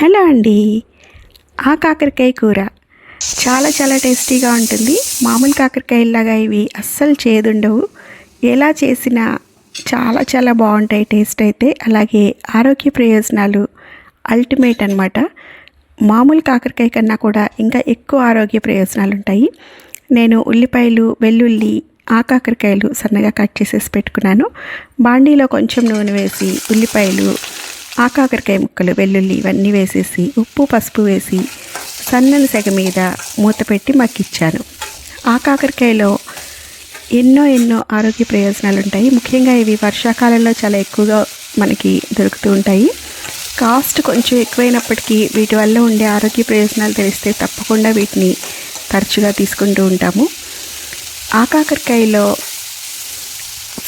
Hello అండి. ఆ కాకరకాయ కూర చాలా చాలా టేస్టీగా ఉంటుంది. మామూలు కాకరకాయలాగా ఇవి అస్సలు చేదుండవు. ఎలా చేసినా చాలా చాలా బాగుంటాయి టేస్ట్ అయితే. అలాగే ఆరోగ్య ప్రయోజనాలు అల్టిమేట్ అనమాట మామూలు కాకరకాయ కన్నా కూడా ఇంకా ఎక్కువ ఆరోగ్య ప్రయోజనాలు ఉంటాయి. నేను ఉల్లిపాయలు వెల్లుల్లి ఆ కాకరకాయలు సన్నగా కట్ చేసేసి పెట్టుకున్నాను. బాండీలో కొంచెం నూనె వేసి ఉల్లిపాయలు ఆ కాకరకాయ ముక్కలు వెల్లుల్లి ఇవన్నీ వేసేసి ఉప్పు పసుపు వేసి సన్నని సెగ మీద మూత పెట్టి మక్కిచ్చాను ఆ కాకరకాయలో ఎన్నో ఎన్నో ఆరోగ్య ప్రయోజనాలు ఉంటాయి ముఖ్యంగా ఇవి వర్షాకాలంలో చాలా ఎక్కువగా మనకి దొరుకుతూ ఉంటాయి. కాస్ట్ కొంచెం ఎక్కువైనప్పటికీ వీటి వల్ల ఉండే ఆరోగ్య ప్రయోజనాలు తెలిస్తే తప్పకుండా వీటిని తరచుగా తీసుకుంటూ ఉంటాము. ఆ కాకరకాయలో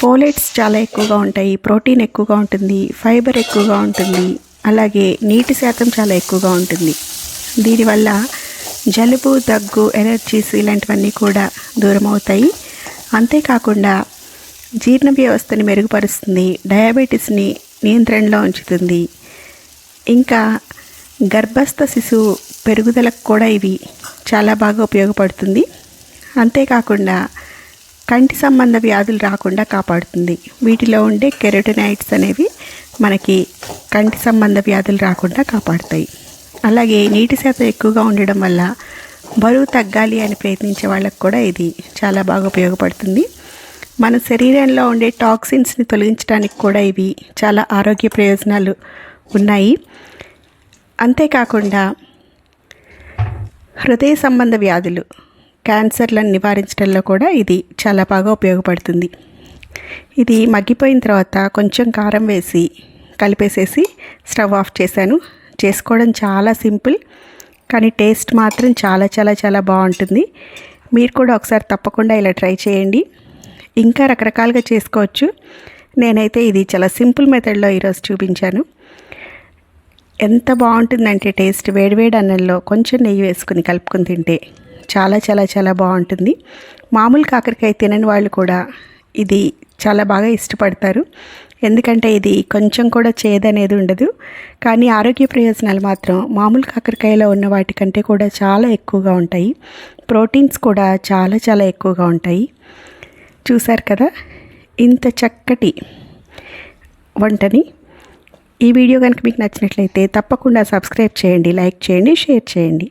ఫోలేట్స్ చాలా ఎక్కువగా ఉంటాయి ప్రోటీన్ ఎక్కువగా ఉంటుంది ఫైబర్ ఎక్కువగా ఉంటుంది అలాగే నీటి శాతం చాలా ఎక్కువగా ఉంటుంది. దీనివల్ల జలుబు దగ్గు ఎలర్జీస్ ఇలాంటివన్నీ కూడా దూరం అవుతాయి. అంతేకాకుండా జీర్ణ వ్యవస్థని మెరుగుపరుస్తుంది డయాబెటీస్ని నియంత్రణలో ఉంచుతుంది. ఇంకా గర్భస్థ శిశువు పెరుగుదలకు కూడా ఇవి చాలా బాగా ఉపయోగపడుతుంది. అంతేకాకుండా కంటి సంబంధ వ్యాధులు రాకుండా కాపాడుతుంది. వీటిలో ఉండే కెరోటినాయిడ్స్ అనేవి మనకి కంటి సంబంధ వ్యాధులు రాకుండా కాపాడుతాయి. అలాగే నీటి శాతం ఎక్కువగా ఉండడం వల్ల బరువు తగ్గాలి అని ప్రయత్నించే వాళ్ళకు కూడా ఇది చాలా బాగా ఉపయోగపడుతుంది. మన శరీరంలో ఉండే టాక్సిన్స్ని తొలగించడానికి కూడా ఇవి చాలా ఆరోగ్య ప్రయోజనాలు ఉన్నాయి. అంతేకాకుండా హృదయ సంబంధ వ్యాధులు క్యాన్సర్లను నివారించడంలో కూడా ఇది చాలా బాగా ఉపయోగపడుతుంది. ఇది మగ్గిపోయిన తర్వాత కొంచెం కారం వేసి కలిపేసేసి స్టవ్ ఆఫ్ చేశాను. చేసుకోవడం చాలా సింపుల్ కానీ టేస్ట్ మాత్రం చాలా చాలా చాలా బాగుంటుంది. మీరు కూడా ఒకసారి తప్పకుండా ఇలా ట్రై చేయండి. ఇంకా రకరకాలుగా చేసుకోవచ్చు. నేనైతే ఇది చాలా సింపుల్ మెథడ్లో ఈరోజు చూపించాను. ఎంత బాగుంటుందంటే టేస్ట్. వేడివేడి అన్నంలో కొంచెం నెయ్యి వేసుకుని కలుపుకొని తింటే చాలా చాలా చాలా బాగుంటుంది. మామూలు కాకరకాయ తినని వాళ్ళు కూడా ఇది చాలా బాగా ఇష్టపడతారు. ఎందుకంటే ఇది కొంచెం కూడా చేదనేది ఉండదు. కానీ ఆరోగ్య ప్రయోజనాలు మాత్రం మామూలు కాకరకాయలో ఉన్న వాటికంటే కూడా చాలా ఎక్కువగా ఉంటాయి. ప్రోటీన్స్ కూడా చాలా చాలా ఎక్కువగా ఉంటాయి. చూశారు కదా? ఇంత చక్కటి వంటని. ఈ వీడియో కనుక మీకు నచ్చినట్లయితే తప్పకుండా సబ్స్క్రైబ్ చేయండి లైక్ చేయండి షేర్ చేయండి.